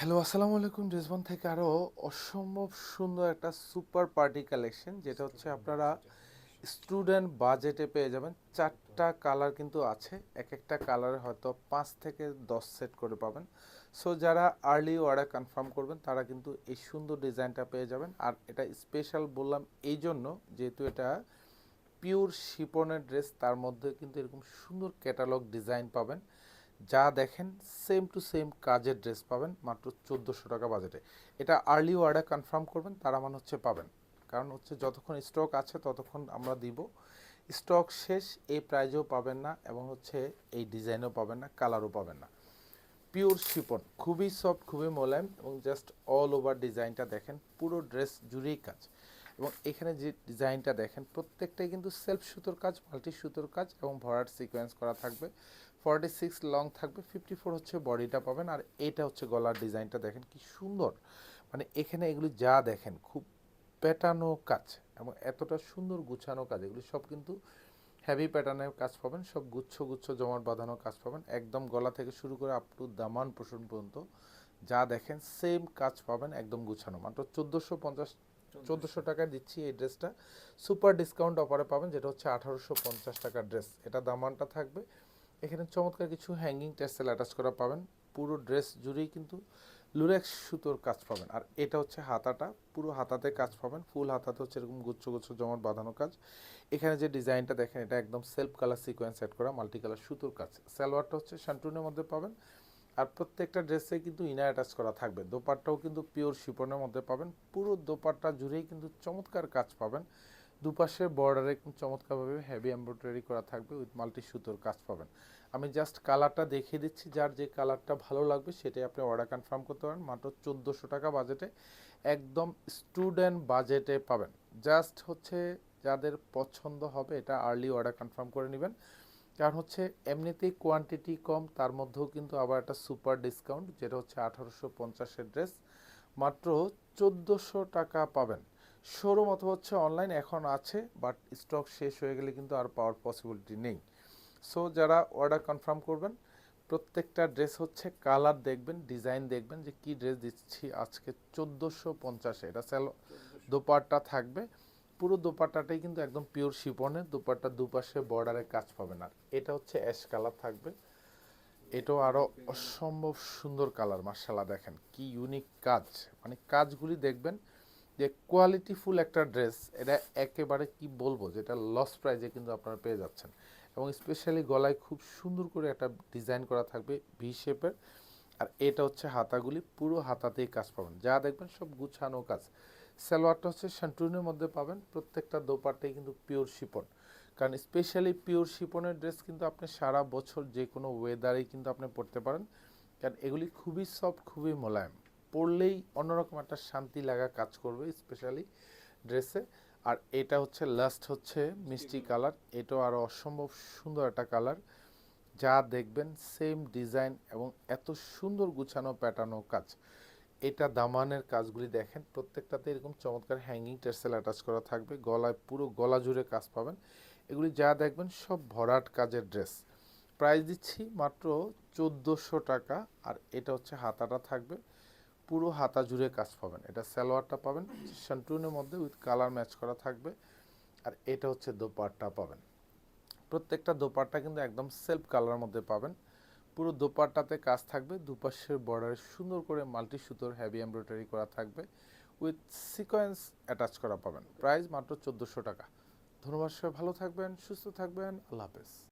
Hello, আসসালামু আলাইকুম। ড্রেসবন থেকে আরও অসম্ভব সুন্দর একটা সুপার পার্টি কালেকশন, যেটা হচ্ছে আপনারা স্টুডেন্ট বাজেটে পেয়ে যাবেন। চারটা কালার কিন্তু আছে এক একটা কালারে হয়তো পাঁচ থেকে দশ সেট করে পাবেন। সো, যারা আর্লি অর্ডার কনফার্ম করবেন, তারা কিন্তু এই সুন্দর ডিজাইনটা পেয়ে যাবেন। আর এটা স্পেশাল বললাম এই জন্য, যেহেতু এটা পিওর শিপনের ড্রেস, তার মধ্যে কিন্তু এরকম সুন্দর ক্যাটালগ ডিজাইন পাবেন। যা দেখেন সেম টু সেম কাজের ড্রেস পাবেন মাত্র চোদ্দোশো টাকা বাজেটে এটা আর্লি অর্ডার কনফার্ম করবেন, তারা মানে হচ্ছে পাবেন। কারণ হচ্ছে যতক্ষণ স্টক আছে, ততক্ষণ আমরা দিব। স্টক শেষ, এই প্রাইজেও পাবেন না এবং হচ্ছে এই ডিজাইনও পাবেন না কালারও পাবেন না। পিওর শিপন খুবই সফট খুবই মোলায়েম এবং জাস্ট অল ওভার ডিজাইনটা দেখেন, পুরো ড্রেস জুড়েই কাজ। এবং এখানে যে ডিজাইনটা দেখেন, প্রত্যেকটাই কিন্তু সেলফ সুতোর কাজ মাল্টি সুতোর কাজ এবং ভরাট সিকোয়েন্স করা থাকবে। ফর্টি সিক্স লং থাকবে ফিফটি ফোর হচ্ছে বডিটা পাবেন আর এটা হচ্ছে গলার ডিজাইনটা দেখেন কি সুন্দর। মানে এখানে এগুলি যা দেখেন, খুব পেটানো কাজ এবং এতটা সুন্দর গুছানো কাজ। এগুলি সব কিন্তু হ্যাভি প্যাটার্নের কাজ পাবেন, সব গুচ্ছ গুচ্ছ জমাট বাঁধানো কাজ পাবেন। একদম গলা থেকে শুরু করে আপ টু দামান পোষণ পর্যন্ত যা দেখেন সেম কাজ পাবেন একদম গুছানো। মাত্র চোদ্দোশো পঞ্চাশ চোদ্দোশো টাকায় দিচ্ছি এই ড্রেসটা। সুপার ডিসকাউন্ট অফারে পাবেন, যেটা হচ্ছে আঠারোশো পঞ্চাশ টাকার ড্রেস। এটা দামানটা থাকবে। এখানে চমৎকার কিছু হ্যাঙ্গিং টেস্টেল অ্যাটাচ করা পাবেন। পুরো ড্রেস জুড়েই কিন্তু লুরেক্স সুতোর কাজ পাবেন। আর এটা হচ্ছে হাতাটা। পুরো হাতাতে কাজ পাবেন। ফুল হাতাতে হচ্ছে এরকম গুচ্ছ গুচ্ছ জমাট বাঁধানো কাজ। এখানে যে ডিজাইনটা দেখেন, এটা একদম সেলফ কালার সিকোয়েন্স সেট করা মাল্টি কালার সুতোর কাজ। সালোয়ারটা হচ্ছে শান্টুনের মধ্যে পাবেন। আর প্রত্যেকটা ড্রেসে কিন্তু ইনার অ্যাটাচ করা থাকবে। দোপাট্টাও কিন্তু পিওর শিপনের মধ্যে পাবেন। পুরো দোপাট্টা জুড়েই কিন্তু চমৎকার কাজ পাবেন। দুপাশের বর্ডারে কিন্তু চমৎকারভাবে হেভি এমব্রয়ডারি করা থাকবে উইথ মাল্টি সুতোর কাজ পাবেন। আমি জাস্ট কালারটা দেখিয়ে দিচ্ছি, যার যে কালারটা ভালো লাগবে সেটাই আপনি অর্ডার কনফার্ম করতে পারেন। মাত্র চোদ্দোশো টাকা বাজেটে একদম স্টুডেন্ট বাজেটে পাবেন। জাস্ট হচ্ছে যাদের পছন্দ হবে এটা আর্লি অর্ডার কনফার্ম করে নেবেন। কারণ হচ্ছে এমনিতেই কোয়ান্টিটি কম তার মধ্যেও কিন্তু আবার একটা সুপার ডিসকাউন্ট যেটা হচ্ছে আঠারোশো পঞ্চাশের ড্রেস মাত্র চোদ্দোশো টাকা পাবেন। শোরুম অথবা হচ্ছে অনলাইন এখন আছে বাট স্টক শেষ হয়ে গেলে কিন্তু আর পাওয়ার পসিবিলিটি নেই। সো যারা অর্ডার কনফার্ম করবেন প্রত্যেকটা ড্রেস হচ্ছে কালার দেখবেন ডিজাইন দেখবেন যে কি ড্রেস দিচ্ছি আজকে চোদ্দোশো পঞ্চাশে। এটা স্যাল দোপাট্টা থাকবে। পুরো দোপাট্টাটাই কিন্তু একদম পিওর শিপনের দোপাট্টার দুপাশে বর্ডারে কাজ পাবে না। এটা হচ্ছে অ্যাশ কালার থাকবে। এটাও আরও অসম্ভব সুন্দর কালার মার্শাল্লাহ দেখেন, কি ইউনিক কাজ। মানে কাজগুলি দেখবেন যে কোয়ালিটিফুল একটা ড্রেস এটা একেবারে কি বলব, যেটা লস প্রাইজে কিন্তু আপনারা পেয়ে যাচ্ছেন। এবং স্পেশালি গলায় খুব সুন্দর করে একটা ডিজাইন করা থাকবে ভি শেপের আর এটা হচ্ছে হাতাগুলি, পুরো হাতাতেই কাজ পাবেন। যা দেখবেন সব গুছানো কাজ। সালোয়ারটা হচ্ছে শান্টুনের মধ্যে পাবেন। প্রত্যেকটা দোপারটাই কিন্তু পিওর শিপন কারণ স্পেশালি পিওর শিপনের ড্রেস কিন্তু আপনি সারা বছর যে কোনো ওয়েদারেই কিন্তু আপনি পরতে পারেন। কারণ এগুলি খুবই সফট খুবই মোলায়েম। পরলেই অন্যরকম একটা শান্তি লাগা কাজ করবে স্পেশালি ড্রেসে আর এটা হচ্ছে লাস্ট হচ্ছে মিষ্টি কালার এটাও আরও অসম্ভব সুন্দর একটা কালার যা দেখবেন সেম ডিজাইন এবং এত সুন্দর গুছানো প্যাটার্নও কাজ। এটা দামানের কাজগুলি দেখেন, প্রত্যেকটাতে এরকম চমৎকার হ্যাঙ্গিং টেরসেল অ্যাটাচ করা থাকবে, গলায় পুরো গলা জুড়ে কাজ পাবেন। এগুলি যা দেখবেন সব ভরাট কাজের ড্রেস প্রাইস দিচ্ছি মাত্র চোদ্দোশো টাকা আর এটা হচ্ছে হাতাটা থাকবে, পুরো হাতা জুড়ে কাজ পাবেন। এটা সালোয়ারটা পাবেন শান্টুনের মধ্যে উইথ কালার ম্যাচ করা থাকবে আর এটা হচ্ছে দোপাট্টা পাবেন। প্রত্যেকটা দোপাট্টা কিন্তু একদম সেলফ কালারের মধ্যে পাবেন। পুরো দোপাট্টাতে কাজ থাকবে, দুপাশের বর্ডারে সুন্দর করে মাল্টি সুতোর হেভি এমব্রয়ডারি করা থাকবে উইথ সিকোয়েন্স অ্যাটাচ করা পাবেন। প্রাইস মাত্র চোদ্দোশো টাকা। ধন্যবাদ সবাই, ভালো থাকবেন, সুস্থ থাকবেন, আল্লাহ হাফেজ।